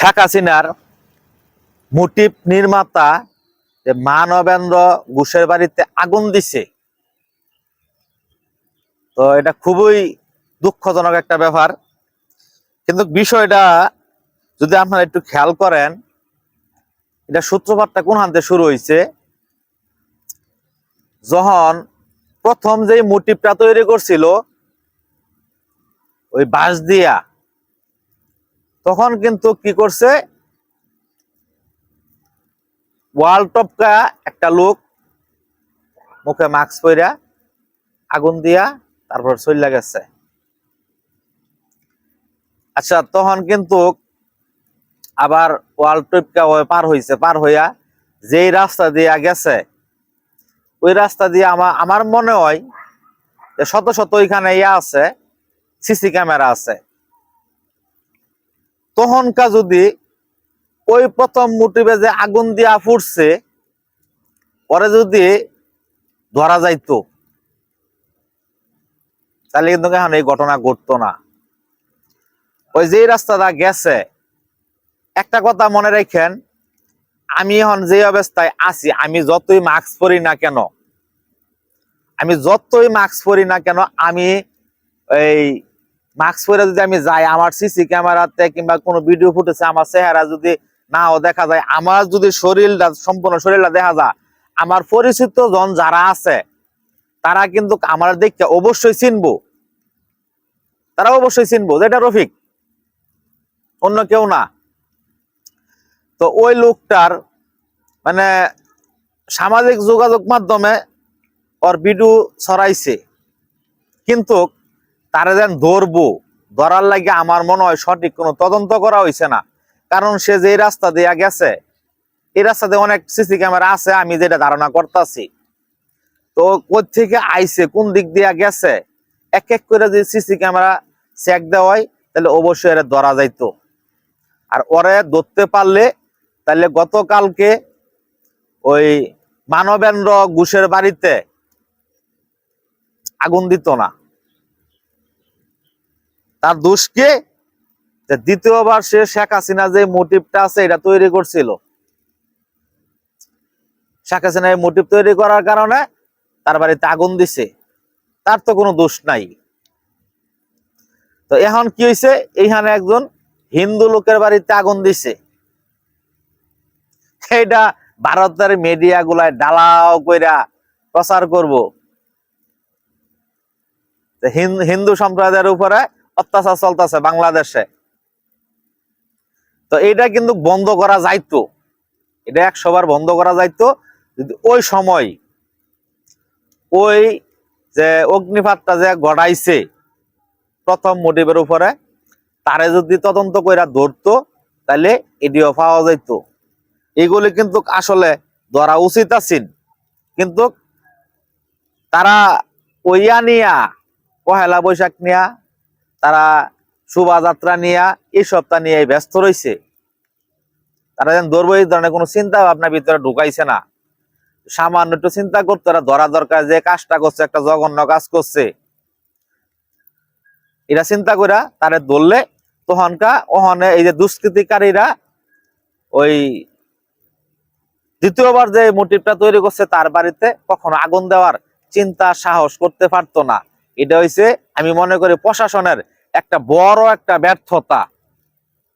শেখ হাসিনার মোটিভ নির্মাতা যে মানবেন্দ্র ঘোষের বাড়িতে আগুন দিছে। তো এটা খুবই দুঃখজনক একটা ব্যাপার। কিন্তু বিষয়টা যদি আপনারা একটু খেয়াল করেন, এটা সূত্রপাতটা কোন হান্তে শুরু হয়েছে যখন প্রথম যে মোটিভটা তৈরি করছিল, ওই বাঁশ দিয়া তখন কিন্তু কি করছে? ওয়াল টপকা একটা লোক মুখে মাস্ক পইরা আগুন দিয়া তারপর চলে গেছে। আচ্ছা তখন কিন্তু আবার ওয়াল টপকা পার হইছে, পার হইয়া যেই রাস্তা দিয়ে গেছে, ওই রাস্তা দিয়ে আমার আমার মনে হয় যে শত শত ওইখানে ইয়া আছে, সিসি ক্যামেরা আছে। তখনকা যদি ওই প্রথম মোটিভে যে আগুন দিয়া ফুটছে, পরে যদি ধরা যাইতো, তাহলে কিন্তু এখন এই ঘটনা ঘটতো না। ওই যে রাস্তাটা গেছে, একটা কথা মনে রাখেন, আমি এখন যে অবস্থায় আছি, আমি যতই মাস্ক পরি না কেন, আমি যতই মাস্ক পরি না কেন, আমি এই মাস্ক পরে যদি আমি যাই, আমার সিসি ক্যামেরাতে কিংবা কোনো ভিডিও ফুটেছে আমার চেহারা যদি নাও দেখা যায়, আমার যদি শরীরটা, সম্পূর্ণ শরীরটা দেখা যায়, আমার পরিচিত জন যারা আছে, তারা কিন্তু আমার দেখতে অবশ্যই চিনবো। তারা অবশ্যই চিনবো যেটা রফিক, অন্য কেউ না। তো ওই লোকটার মানে সামাজিক যোগাযোগ মাধ্যমে ওর ভিডিও ছড়াইছে। কিন্তু তারা যেন ধরবো, ধরার লাগে আমার মনে হয় সঠিক কোনো তদন্ত করা হয়েছে না। কারণ সে যে রাস্তা দিয়ে গেছে, এই রাস্তাতে অনেক সিসি ক্যামেরা আছে, আমি যেটা ধারণা করতেছি। তো থেকে আইছে, কোন দিক দিয়ে গেছে, এক এক করে যদি সিসি ক্যামেরা চেক দেওয়াই তাহলে অবশ্যই এটা ধরা যাইতো। আর ওরে ধরতে পারলে, তাহলে গতকালকে ওই মানবেন্দ্র ঘোষের বাড়িতে আগুন দিত না। তার দোষ কে? দ্বিতীয়বার সে শেখ হাসিনা যে মোটিভটা আছে, এটা তৈরি করছিল। শেখ হাসিনা এই মোটিভ তৈরি করার কারণে তার বাড়িতে আগুন দিছে। তার তো কোনো দোষ নাই। তো এখন কি হয়েছে এইখানে একজন হিন্দু লোকের বাড়িতে আগুন দিছে। এটা ভারতের মিডিয়া গুলায় ডালাও কইরা প্রচার করব। হিন্দু সম্প্রদায়ের উপরে অত্যাচার চলতেছে বাংলাদেশে। তো এটা কিন্তু বন্ধ করা যাইতো। এটা একশোবার বন্ধ করা যাইতো। যদি ওই সময় ওই যে অগ্নিপাতটা যে ঘটাইছে, প্রথম মোটিভের উপরে, তারে যদি তদন্ত কইরা ধরতো তাহলে এটিও পাওয়া যাইতো। এগুলি কিন্তু আসলে ধরা উচিত আছিল কিন্তু তারা ওইয়া নিয়া, পহেলা বৈশাখ নিয়া তারা শোভাযাত্রা নিয়ে এই সপ্তাহ নিয়ে ব্যস্ত রয়েছে তারা যেন ধরবো এই ধরনের কোনো চিন্তা ভাবনা ভিতরে ঢুকাইছে না। সামান্য একটু চিন্তা করতে তারা ধরা দরকার যে কাজটা করছে, একটা জঘন্য কাজ করছে। এটা চিন্তা করা তারে ধরলে তখনকা ওখানে এই যে দুষ্কৃতিকারীরা ওই দ্বিতীয়বার যে মোটিভটা তৈরি করছে তার বাড়িতে কখনো আগুন দেওয়ার চিন্তা, সাহস করতে পারতো না। এটা হইছে, আমি মনে করি প্রশাসনের একটা বড় একটা ব্যর্থতা।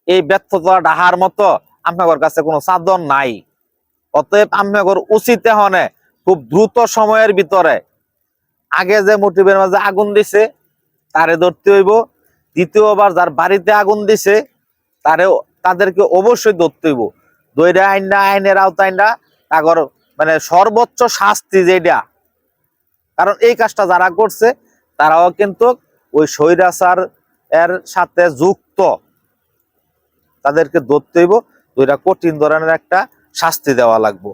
এই ব্যর্থতা ডাহার মতো আপনাদের কাছে কোনো সাধন নাই। অতএব আপনাদের উচিত হনে খুব দ্রুত সময়ের ভিতরে আগে যে মোটিভের মাঝে আগুন দিছে, তারে ধরতে হইব। দ্বিতীয়বার যার বাড়িতে আগুন দিছে, তারে তাদেরকে অবশ্যই ধরতে হইব। দৈরা আইনটা আইনের আওতাইনটা তাগর মানে সর্বোচ্চ শাস্তি যেটা কারণ এই কাজটা যারা করছে তারাও কিন্তু ওই স্বৈরাচার এর সাথে যুক্ত। তাদেরকে ধরতে হইব, দুইটা কঠিন ধরনের একটা শাস্তি দেওয়া লাগবো।